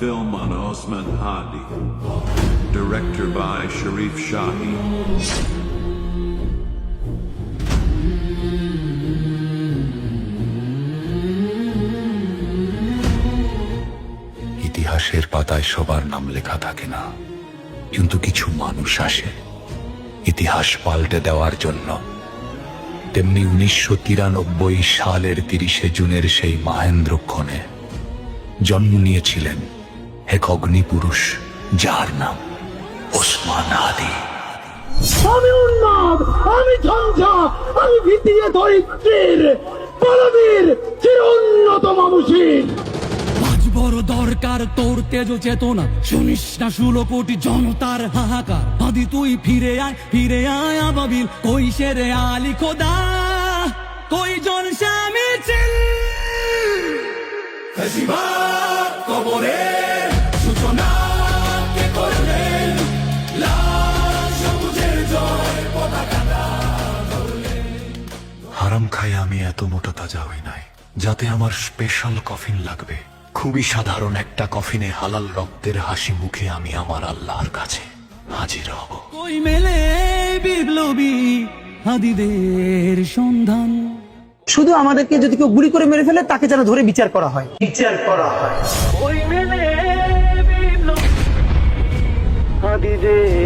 film on Osman Hadi. Director by Sharif Shahi. ইতিহাসের পাতায় সবার নাম লেখা থাকে না, কিন্তু কিছু মানুষ আসে ইতিহাস পাল্টে দেওয়ার জন্য তেমনি উনিশশো তিরানব্বই সালের তিরিশে জুনের সেই মাহেন্দ্রক্ষণে জন্ম নিয়েছিলেন এক অগ্নিপুরুষ যার নাম ওসমান আলী। আমি উন্মাদ আমি ঝঞ্ঝা আমি ভিতিয়ে ধরিত্রীর বলবীর চির উন্নত মামুষীর আজ বড় দরকার তোর তেজ চেতনা শুনিস না ষোলো কোটি জনতার হাহাকার। আদি তুই ফিরে আয় ফিরে আয় আবাবিল কই সেরে আলি খোদা? কই জন স্বামী চিল হারাম খাই আমি এত মোটা তাজা হই নাই যাতে আমার স্পেশাল কফিন লাগবে। খুবই সাধারণ একটা কফিনে হালাল রক্তের হাসি মুখে আমি আমার আল্লাহর কাছে হাজির হব। কই মেলে বিপ্লবী হাদিদের সন্ধান। শুধু আমাদেরকে যদি কেউ গুলি করে মেরে ফেলে তাকে যেন ধরে বিচার করা হয়। বিচার করা হয়। ওই মেলে বিপ্লবী হাদিদের